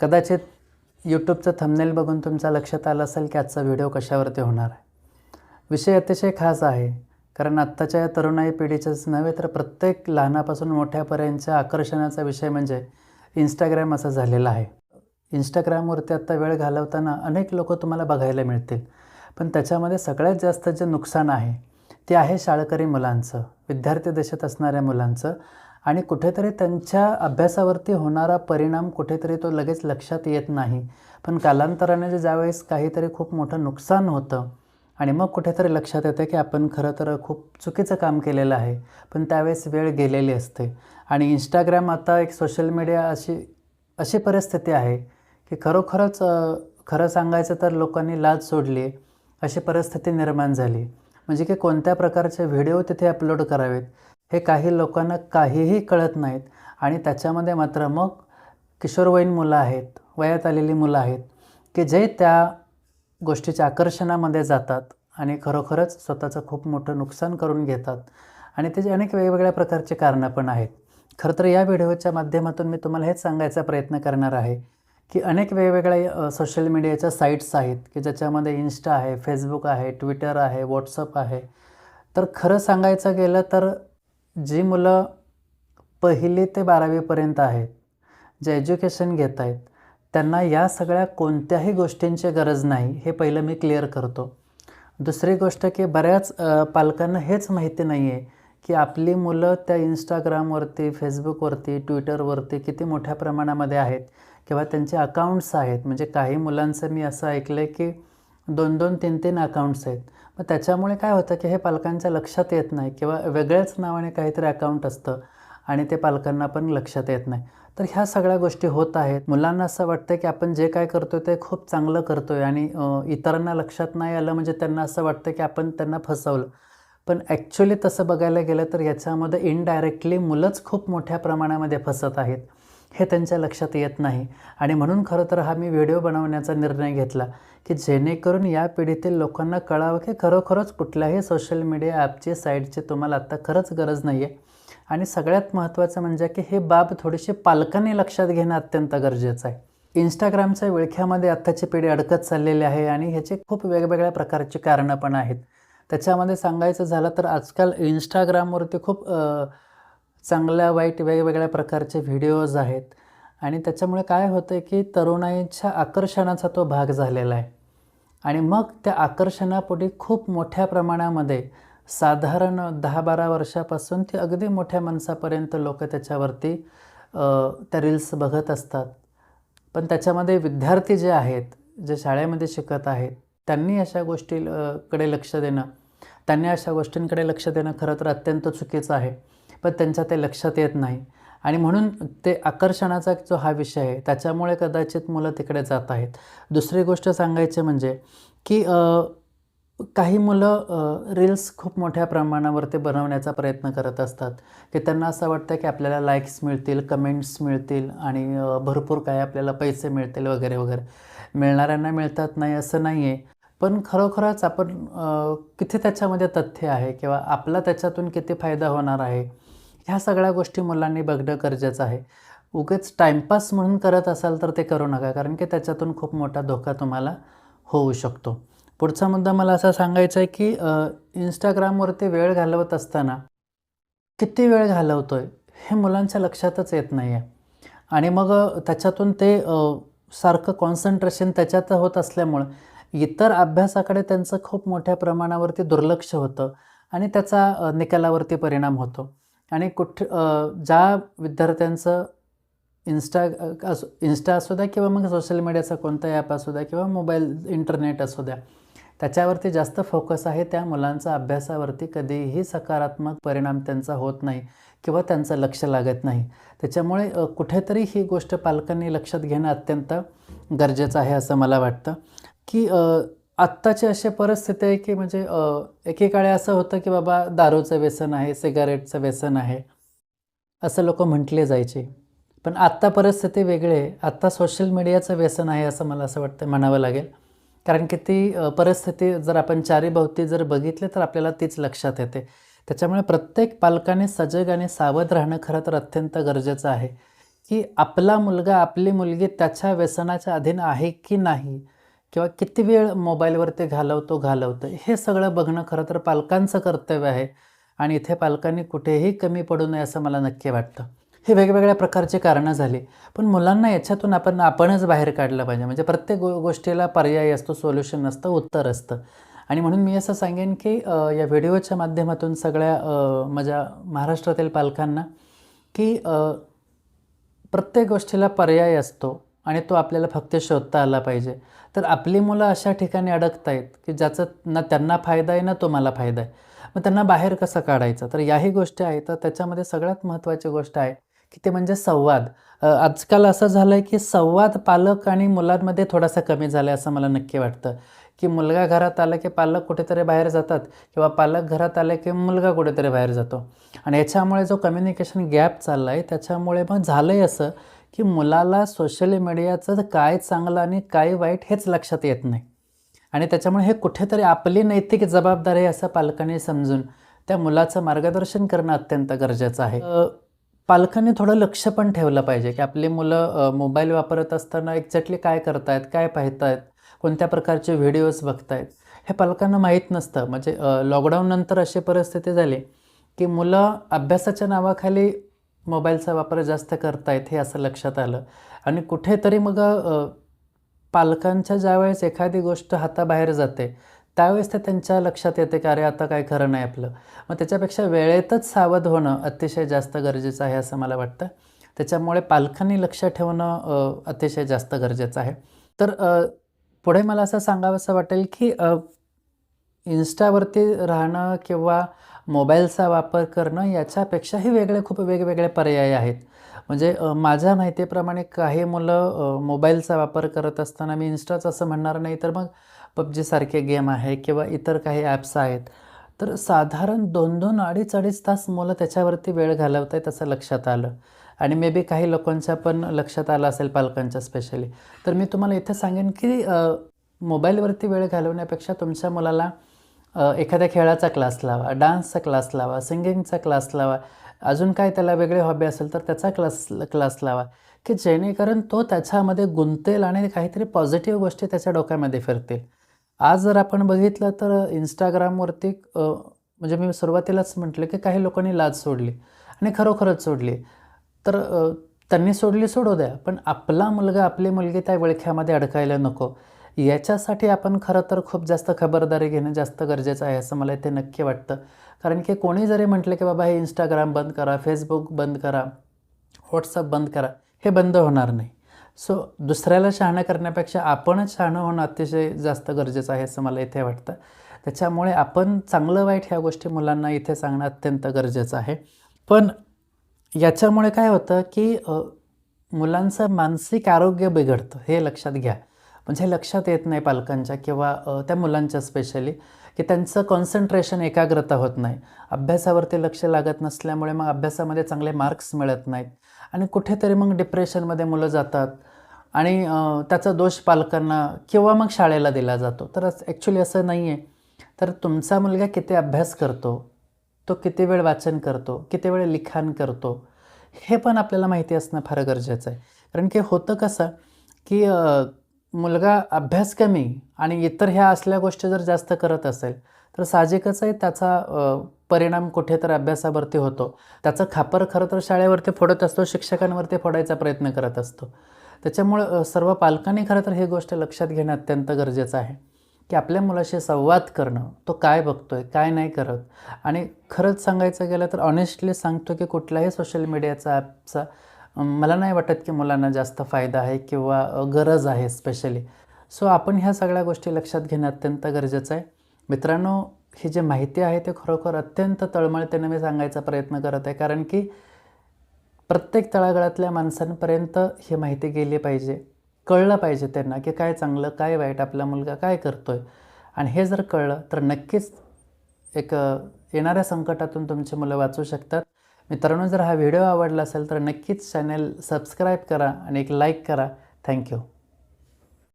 कदाचित यूट्यूबचं थंबनेल बघून तुमच्या लक्षात आलं असेल की आजचा व्हिडिओ कशावरती होणार आहे. विषय अतिशय खास आहे कारण आत्ताच्या या तरुणाई पिढीच्याच नव्हे तर प्रत्येक लहानापासून मोठ्यापर्यंतच्या आकर्षणाचा विषय म्हणजे इंस्टाग्राम असा झालेला आहे. इंस्टाग्रामवरती आत्ता वेळ घालवताना अनेक लोक तुम्हाला बघायला मिळतील पण त्याच्यामध्ये सगळ्यात जास्त जे नुकसान आहे ते आहे शाळकरी मुलांचं विद्यार्थी देशात असणाऱ्या मुलांचं आणि कुठेतरी त्यांच्या अभ्यासावरती होणारा परिणाम कुठेतरी तो लगेच लक्षात येत नाही. पण कालांतराने जे ज्यावेळेस काहीतरी खूप मोठं नुकसान होतं आणि मग कुठेतरी लक्षात येतं की आपण खरं तर खूप चुकीचं काम केलेलं आहे पण त्यावेळेस वेळ गेलेली असते. आणि इंस्टाग्राम आता एक सोशल मीडिया अशी अशी परिस्थिती आहे की खरोखरच खरं सांगायचं तर लोकांनी लाज सोडली आहे अशी परिस्थिती निर्माण झाली. म्हणजे की कोणत्या प्रकारचे व्हिडिओ तिथे अपलोड करावेत? हे काही लोकांना काहीही कळत नाहीत आणि त्याच्यामध्ये मात्र मग किशोरवयीन मुलं आहेत वयात आलेली मुलं आहेत की जे त्या गोष्टीच्या आकर्षणामध्ये जातात आणि खरोखरच स्वतःचं खूप मोठं नुकसान करून घेतात. आणि त्याचे अनेक वेगवेगळ्या प्रकारचे कारणं पण आहेत. खरं तर या व्हिडिओच्या माध्यमातून मी तुम्हाला हेच सांगायचा प्रयत्न करणार आहे की अनेक वेगवेगळ्या सोशल मीडियाच्या साईट्स आहेत की ज्याच्यामध्ये इन्स्टा आहे फेसबुक आहे ट्विटर आहे व्हॉट्सअप आहे. तर खरं सांगायचं गेलं तर जी मुलं पहिली ते बारावीपर्यंत आहेत जे एज्युकेशन घेत आहेत त्यांना या सगळ्या कोणत्याही गोष्टींची गरज नाही हे पहिलं मी क्लिअर करतो. दुसरी गोष्ट की बऱ्याच पालकांना हेच माहिती नाही आहे की आपली मुलं त्या इंस्टाग्रामवरती फेसबुकवरती ट्विटरवरती किती मोठ्या प्रमाणामध्ये आहेत किंवा त्यांचे अकाउंट्स आहेत. म्हणजे काही मुलांचं मी असं ऐकलं आहे की दोन दोन तीन तीन अकाउंट्स आहेत. मग त्याच्यामुळे काय होतं की हे पालकांच्या लक्षात येत नाही किंवा वेगळ्याच नावाने काहीतरी अकाउंट असतं आणि ते पालकांना पण लक्षात येत नाही. तर ह्या सगळ्या गोष्टी होत आहेत. मुलांना असं वाटतं की आपण जे काय करतो ते खूप चांगलं करतो आहे आणि इतरांना लक्षात नाही आलं म्हणजे त्यांना असं वाटतं की आपण त्यांना फसवलं. पण ॲक्च्युली तसं बघायला गेलं तर याच्यामध्ये इनडायरेक्टली मुलंच खूप मोठ्या प्रमाणामध्ये फसत आहेत. हे त्यांच्या लक्षात येत नाही. आणि म्हणून खरं तर हा मी व्हिडिओ बनवण्याचा निर्णय घेतला की जेणेकरून या पिढीतील लोकांना कळावं की खरोखरच कुठल्याही सोशल मीडिया ॲपची साईटची तुम्हाला आत्ता खरंच गरज नाही आहे आणि सगळ्यात महत्त्वाचं म्हणजे की हे बाब थोडीशी पालकांनी लक्षात घेणं अत्यंत गरजेचं आहे. इंस्टाग्रामच्या विळख्यामध्ये आत्ताची पिढी अडकत चाललेली आहे आणि ह्याचे खूप वेगवेगळ्या प्रकारची कारणं पण आहेत. त्याच्यामध्ये सांगायचं झालं तर आजकाल इंस्टाग्रामवरती खूप चांगल्या वाईट वेगवेगळ्या प्रकारचे व्हिडिओज आहेत. आणि त्याच्यामुळे काय होतं की तरुणाईच्या आकर्षणाचा तो भाग झालेला आहे. आणि मग त्या आकर्षणापुढी खूप मोठ्या प्रमाणामध्ये साधारण दहा बारा वर्षापासून ते अगदी मोठ्या माणसापर्यंत लोक त्याच्यावरती त्या रील्स बघत असतात. पण त्याच्यामध्ये विद्यार्थी जे आहेत जे शाळेमध्ये शिकत आहेत त्यांनी अशा गोष्टी कडे लक्ष देणं त्यांनी अशा गोष्टींकडे लक्ष देणं खरं तर अत्यंत चुकीचं आहे. पण त्यांच्या ते लक्षात येत नाही. आणि म्हणून ते आकर्षणाचा जो हा विषय आहे त्याच्यामुळे कदाचित मुलं तिकडे जात आहेत. दुसरी गोष्ट सांगायची म्हणजे की काही मुलं रील्स खूप मोठ्या प्रमाणावरती बनवण्याचा प्रयत्न करत असतात. की त्यांना असं वाटतं की आपल्याला लाईक्स मिळतील कमेंट्स मिळतील आणि भरपूर काय आपल्याला पैसे मिळतील वगैरे वगैरे. मिळणाऱ्यांना मिळतात नाही असं नाही आहे पण खरोखरच आपण किती त्याच्यामध्ये तथ्य आहे किंवा आपला त्याच्यातून किती फायदा होणार आहे? ह्या सगळ्या गोष्टी मुलांनी बघणं गरजेचं आहे. उगेच टाईमपास म्हणून करत असाल तर ते करू नका कारण की त्याच्यातून खूप मोठा धोका तुम्हाला होऊ शकतो. पुढचा मुद्दा मला असा सांगायचा आहे की इंस्टाग्रामवरती वेळ घालवत असताना किती वेळ घालवतो आहे हे मुलांच्या लक्षातच येत नाही आहे आणि मग त्याच्यातून ते सारखं कॉन्सन्ट्रेशन त्याच्यात होत असल्यामुळं इतर अभ्यासाकडे त्यांचं खूप मोठ्या प्रमाणावरती दुर्लक्ष होतं आणि त्याचा निकालावरती परिणाम होतो. आणि कुठ ज्या विद्यार्थ्यांचं इन्स्टा असो इन्स्टा असू द्या किंवा मग सोशल मीडियाचा कोणता ॲप असू द्या किंवा मोबाईल इंटरनेट असू द्या त्याच्यावरती जास्त फोकस आहे त्या मुलांचा अभ्यासावरती कधीही सकारात्मक परिणाम त्यांचा होत नाही किंवा त्यांचं लक्ष लागत नाही. त्याच्यामुळे कुठेतरी ही गोष्ट पालकांनी लक्षात घेणं अत्यंत गरजेचं आहे असं मला वाटतं की आत्ताची अशी परिस्थिती आहे की म्हणजे एकेकाळी असं होतं की बाबा दारूचं व्यसन आहे सिगारेटचं व्यसन आहे असं लोक म्हटले जायचे. पण आत्ता परिस्थिती वेगळी आहे. आत्ता सोशल मीडियाचं व्यसन आहे असं मला असं वाटतं म्हणावं लागेल. कारण की ती परिस्थिती जर आपण चारीभोवती जर बघितली तर आपल्याला तीच लक्षात येते. त्याच्यामुळे प्रत्येक पालकाने सजग आणि सावध राहणं खरं तर अत्यंत गरजेचं आहे. की आपला मुलगा आपली मुलगी त्याच्या व्यसनाच्या अधीन आहे की नाही किंवा किती वेळ मोबाईलवर ते घालवतो घालवतं हे सगळं बघणं खरं तर पालकांचं कर्तव्य आहे. आणि इथे पालकांनी कुठेही कमी पडू नये असं मला नक्की वाटतं. हे वेगवेगळ्या प्रकारची कारणं झाली. पण मुलांना याच्यातून आपण आपणच बाहेर काढलं पाहिजे. म्हणजे प्रत्येक गो गोष्टीला पर्याय असतो सोल्युशन नसतं उत्तर असतं. आणि म्हणून मी असं सांगेन की या व्हिडिओच्या माध्यमातून सगळ्या माझ्या महाराष्ट्रातील पालकांना की प्रत्येक गोष्टीला पर्याय असतो. आणि तो आपल्याला फक्त शोधता आला पाहिजे. तर आपली मुलं अशा ठिकाणी अडकत आहेत की ज्याचं ना त्यांना फायदा आहे ना तुम्हाला फायदा आहे. मग त्यांना बाहेर कसं काढायचं? तर याही गोष्टी आहेत. तर त्याच्यामध्ये सगळ्यात महत्त्वाची गोष्ट आहे की ते म्हणजे संवाद. आजकाल असं झालं आहे की संवाद पालक आणि मुलांमध्ये थोडासा कमी झाला आहे असं मला नक्की वाटतं. की मुलगा घरात आला की पालक कुठेतरी बाहेर जातात किंवा पालक घरात आले की मुलगा कुठेतरी बाहेर जातो. आणि याच्यामुळे जो कम्युनिकेशन गॅप चालला आहे त्याच्यामुळे मग झालं आहे असं की मुलाला सोशल मीडियाचं काय चांगलं आणि काय वाईट हेच लक्षात येत नाही. आणि त्याच्यामुळे हे कुठेतरी आपली नैतिक जबाबदारी आहे असं पालकांनी समजून त्या मुलाचं मार्गदर्शन करणं अत्यंत गरजेचं आहे. पालकांनी थोडं लक्ष पण ठेवलं पाहिजे की आपली मुलं मोबाईल वापरत असताना एक्झॅक्टली काय करतायत काय पाहतायत कोणत्या प्रकारचे व्हिडिओज बघतायत हे पालकांना माहीत नसतं. म्हणजे लॉकडाऊननंतर अशी परिस्थिती झाली की मुलं अभ्यासाच्या नावाखाली मोबाईलचा वापर जास्त करतायत हे असं लक्षात आलं. आणि कुठेतरी मग पालकांच्या ज्यावेळेस एखादी गोष्ट हाताबाहेर जाते त्यावेळेस ते त्यांच्या लक्षात येते की अरे आता काय खरं नाही आपलं. मग त्याच्यापेक्षा वेळेतच सावध होणं अतिशय जास्त गरजेचं आहे असं मला वाटतं. त्याच्यामुळे पालकांनी लक्ष ठेवणं अतिशय जास्त गरजेचं आहे. तर पुढे मला असं सांगावंसं वाटेल की इन्स्टावरती राहणं किंवा मोबाईलचा वापर करणं याच्यापेक्षाही वेगळे खूप वेगवेगळे पर्याय आहेत. म्हणजे माझ्या माहितीप्रमाणे काही मुलं मोबाईलचा वापर करत असताना मी इन्स्टाच असं म्हणणार नाही तर मग पबजीसारखे गेम आहे किंवा इतर काही ॲप्स आहेत. तर साधारण दोन दोन अडीच अडीच तास मुलं त्याच्यावरती वेळ घालवत आहेत असं लक्षात आलं. आणि मे बी काही लोकांच्या पण लक्षात आलं असेल पालकांच्या स्पेशली. तर मी तुम्हाला इथे सांगेन की मोबाईलवरती वेळ घालवण्यापेक्षा तुमच्या मुलाला एखाद्या खेळाचा क्लास लावा डान्सचा क्लास लावा सिंगिंगचा क्लास लावा अजून काय त्याला वेगळे हॉबी असेल तर त्याचा क्लास क्लास लावा की जेणेकरून तो त्याच्यामध्ये गुंतेल आणि काहीतरी पॉझिटिव्ह गोष्टी त्याच्या डोक्यामध्ये फिरतील. आज जर आपण बघितलं तर इंस्टाग्रामवरती म्हणजे मी सुरुवातीलाच म्हटलं की काही लोकांनी लाज सोडली आणि खरोखरच सोडली. तर त्यांनी सोडली सोडू द्या पण आपला मुलगा आपली मुलगी त्या विळख्यामध्ये अडकायला नको. याच्यासाठी आपण खरं तर खूप जास्त खबरदारी घेणं जास्त गरजेचं आहे असं मला इथे नक्की वाटतं. कारण की कोणी जरी म्हटलं की बाबा हे इंस्टाग्राम बंद करा फेसबुक बंद करा व्हॉट्सअप बंद करा हे बंद होणार नाही. सो दुसऱ्याला शहाणं करण्यापेक्षा आपणच शहाणं होणं अतिशय जास्त गरजेचं आहे असं मला इथे वाटतं. त्याच्यामुळे आपण चांगलं वाईट ह्या गोष्टी मुलांना इथे सांगणं अत्यंत गरजेचं आहे. पण याच्यामुळे काय होतं की मुलांचं मानसिक आरोग्य बिघडतं हे लक्षात घ्या. म्हणजे लक्षात येत नाही पालकांच्या किंवा त्या मुलांच्या स्पेशली की त्यांचं कॉन्सन्ट्रेशन एकाग्रता होत नाही. अभ्यासावरती लक्ष लागत नसल्यामुळे मग अभ्यासामध्ये चांगले मार्क्स मिळत नाहीत. आणि कुठेतरी मग डिप्रेशनमध्ये मुलं जातात. आणि त्याचा दोष पालकांना किंवा मग शाळेला दिला जातो. तर ॲक्च्युली असं नाही आहे तर तुमचा मुलगा किती अभ्यास करतो? तो किती वेळ वाचन करतो? किती वेळ लिखाण करतो? हे पण आपल्याला माहिती असणं फार गरजेचं आहे. कारण की होतं कसं की मुलगा अभ्यास कमी आणि इतर ह्या असल्या गोष्टी जर जास्त करत असेल तर साहजिकच आहे त्याचा परिणाम कुठे तर अभ्यासावरती होतो. त्याचं खापर खरं तर शाळेवरती फोडत असतो शिक्षकांवरती फोडायचा प्रयत्न करत असतो. त्याच्यामुळं सर्व पालकांनी खरं तर ही गोष्ट लक्षात घेणं अत्यंत गरजेचं आहे की आपल्या मुलाशी संवाद करणं तो काय बघतोय काय नाही करत. आणि खरंच सांगायचं गेलं तर ऑनेस्टली सांगतो की कुठलाही सोशल मीडियाचा ॲपचा मला नाही वाटत की मुलांना जास्त फायदा आहे किंवा गरज आहे स्पेशली सो आपण ह्या सगळ्या गोष्टी लक्षात घेणं अत्यंत गरजेचं आहे. मित्रांनो ही जी माहिती आहे ते खरोखर अत्यंत तळमळतेने मी सांगायचा प्रयत्न करत आहे. कारण की प्रत्येक तळागाळातल्या माणसांपर्यंत ही माहिती गेली पाहिजे कळलं पाहिजे त्यांना की काय चांगलं काय वाईट आपला मुलगा काय करतो आहे आणि हे जर कळलं तर नक्कीच एक येणाऱ्या संकटातून तुमची मुलं वाचू शकतात. मित्रांनो जर हा व्हिडिओ आवडला असेल तर नक्कीच चॅनल सबस्क्राईब करा आणि एक लाईक करा. थँक्यू